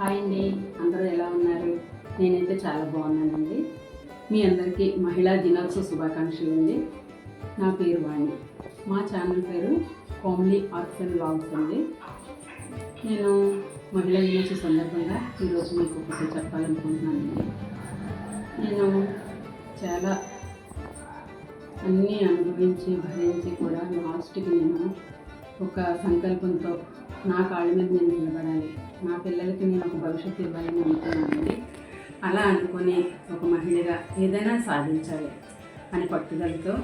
Hi అండి అందరూ ఎలా ఉన్నారు? నేనైతే చాలా బాగున్నానండి. మీ అందరికీ మహిళా దినోత్సవ శుభాకాంక్షలు అండి. నా పేరు వాణి. మా ఛానల్ పేరు కోమ్లీ ఆర్ట్స్ అండ్ అండి. నేను మహిళా దినోత్సవ సందర్భంగా ఈరోజు మీకు ఒకటి చెప్పాలనుకుంటున్నానండి. నేను చాలా అన్నీ అనుభవించి భరించి కూడా లాస్ట్కి నేను ఒక సంకల్పంతో నా కాళ్ళ మీద నేను నిలబడాలి. నా పిల్లలకి నేను ఒక భవిష్యత్తు ఇవ్వాలని అనుకున్నానండి. అలా అనుకొని ఒక మహిళగా ఏదైనా సాధించాలి అని పట్టుదలతో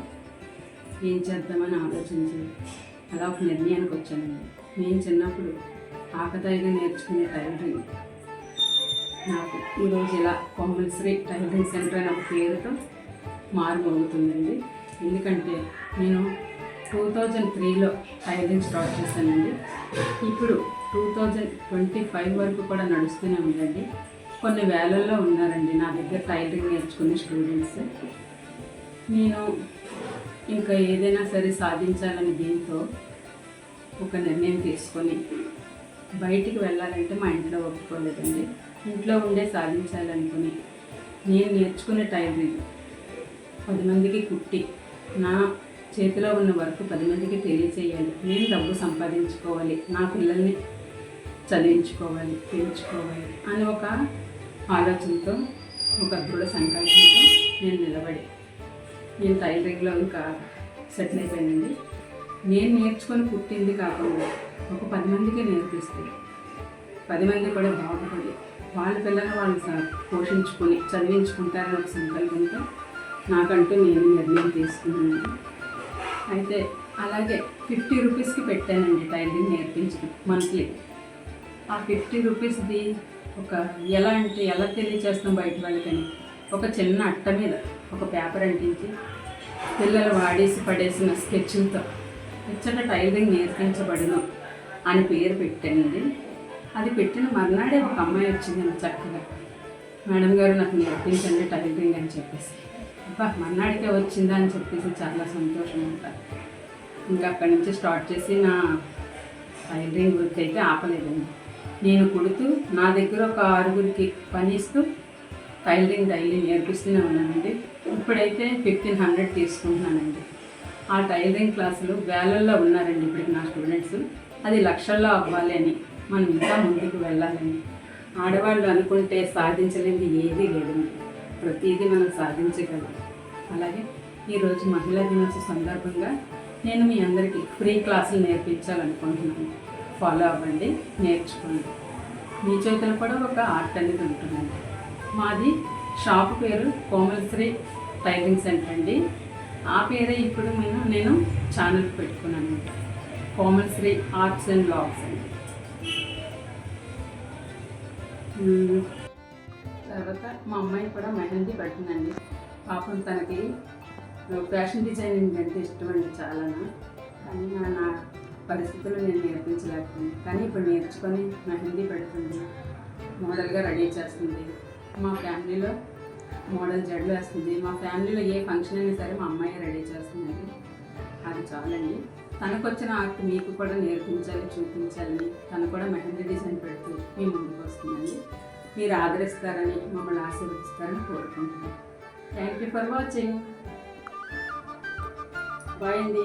ఏం చేద్దామని ఆలోచించి అలా ఒక నిర్ణయానికి వచ్చానండి. నేను చిన్నప్పుడు ఆకతాయిగా నేర్చుకునే టైలరింగ్ నాకు ఈరోజు ఇలా కంపల్సరీ టైలరింగ్ సెంటర్ అనే ఒక పేరుతో మారుమోగుతుందండి ఎందుకంటే నేను టూ థౌజండ్ త్రీలో టైలరింగ్ స్టార్ట్ చేశానండి. ఇప్పుడు టూ థౌజండ్ ట్వంటీ ఫైవ్ వరకు కూడా నడుస్తూనే ఉందండి. కొన్ని వేలల్లో ఉన్నారండి నా దగ్గర టైలరింగ్ నేర్చుకునే స్టూడెంట్స్. నేను ఇంకా ఏదైనా సరే సాధించాలని దీంతో ఒక నిర్ణయం తీసుకొని బయటికి వెళ్ళాలంటే మా ఇంట్లో ఒప్పుకోలేదండి. ఇంట్లో ఉండే సాధించాలనుకుని నేను నేర్చుకునే టైలరింగ్ పది మందికి కుట్టి నా చేతిలో ఉన్న వర్క్ పది మందికి తెలియచేయాలి. నేను డబ్బు సంపాదించుకోవాలి. నా పిల్లల్ని చదివించుకోవాలి పెంచుకోవాలి అని ఒక ఆలోచనతో ఒక దృఢ సంకల్పంతో నేను నిలబడి నేను టైలరింగ్లో ఇంకా సెటిల్ అయిపోయానండి నేను నేర్చుకొని పుట్టింది కాకుండా ఒక పది మందికి నేర్పిస్తే పది మంది కూడా బాగుపడి వాళ్ళ పిల్లలు వాళ్ళు పోషించుకొని చదివించుకుంటారని ఒక సంకల్పంతో నాకంటూ నేను నిర్ణయం తీసుకున్నాను. అయితే అలాగే ఫిఫ్టీ రూపీస్కి పెట్టానండి టైలరింగ్ నేర్పించడం మంత్లీ. ఆ ఫిఫ్టీ రూపీస్ది ఒక ఎలా అంటే ఎలా తెలియచేస్తాం బయట వాళ్ళకని? ఒక చిన్న అట్ట మీద ఒక పేపర్ అంటించి పిల్లలు వాడేసి పడేసిన స్కెచ్లతో ఇచ్చట టైలరింగ్ నేర్పించబడిన అని పేరు పెట్టండి. అది పెట్టిన మర్నాడే ఒక అమ్మాయి వచ్చింది నాకు చక్కగా. మేడం గారు నాకు నేర్పించండి టైలరింగ్ అని చెప్పేసి. అబ్బా మర్నాడికే వచ్చిందా అని చెప్పేసి చాలా సంతోషం ఉంటారు ఇంకా అక్కడి నుంచి స్టార్ట్ చేసి నా టైలరింగ్ వృత్తి అయితే ఆపలేదండి. నేను కుడుతూ నా దగ్గర ఒక ఆరుగురికి పనిస్తూ టైలరింగ్ డైలీ నేర్పిస్తూనే ఉన్నానండి. ఇప్పుడైతే ఫిఫ్టీన్ హండ్రెడ్ తీసుకుంటున్నానండి. ఆ టైలరింగ్ క్లాసులు వేలల్లో ఉన్నారండి ఇప్పటికి నా స్టూడెంట్స్. అది లక్షల్లో అవ్వాలి అని మనం ఇంకా ముందుకు వెళ్ళాలని ఆడవాళ్ళు అనుకుంటే సాధించలేనిది ఏదీ లేదండి. ప్రతిదీ మనం సాధించగలం. అలాగే ఈరోజు మహిళా దినోత్సవ సందర్భంగా నేను మీ అందరికీ ఫ్రీ క్లాసులు నేర్పించాలనుకుంటున్నాను. ఫాలో అవ్వండి నేర్చుకోండి. మీ చేతిలో కూడా ఒక ఆర్ట్ అనేది ఉంటుందండి. మాది షాప్ పేరు కోమలశ్రీ టైలింగ్ సెంటర్ అండి. ఆ పేరే ఇప్పుడు నేను నేను ఛానల్ పెట్టుకున్నాను. కోమలశ్రీ ఆర్ట్స్ అండ్ లాగ్స్ అండి. తర్వాత మా అమ్మాయి కూడా మెహందీ పెట్టిందండి పాపం తనకి ఫ్యాషన్ డిజైనింగ్ అంటే ఇష్టం అండి చాలా కానీ నా పరిస్థితులు నేను నేర్పించలేకపోయింది కానీ ఇప్పుడు నేర్చుకొని మెహందీ పెడుతుంది. మోడల్గా రెడీ చేస్తుంది. మా ఫ్యామిలీలో మోడల్ జడ్లు వేస్తుంది. మా ఫ్యామిలీలో ఏ ఫంక్షన్ అయినా సరే మా అమ్మాయి రెడీ చేస్తుంది. అది చాలండి. తనకు వచ్చిన ఆర్ట్ మీకు కూడా నేర్పించాలి చూపించాలని తను కూడా మెహందీ డిజైన్ పెడుతూ మీ ముందుకు వస్తుందండి. మీరు ఆదరిస్తారని మమ్మల్ని ఆశీర్వదిస్తారని కోరుకుంటున్నాను. Thank you for watching bye అండి.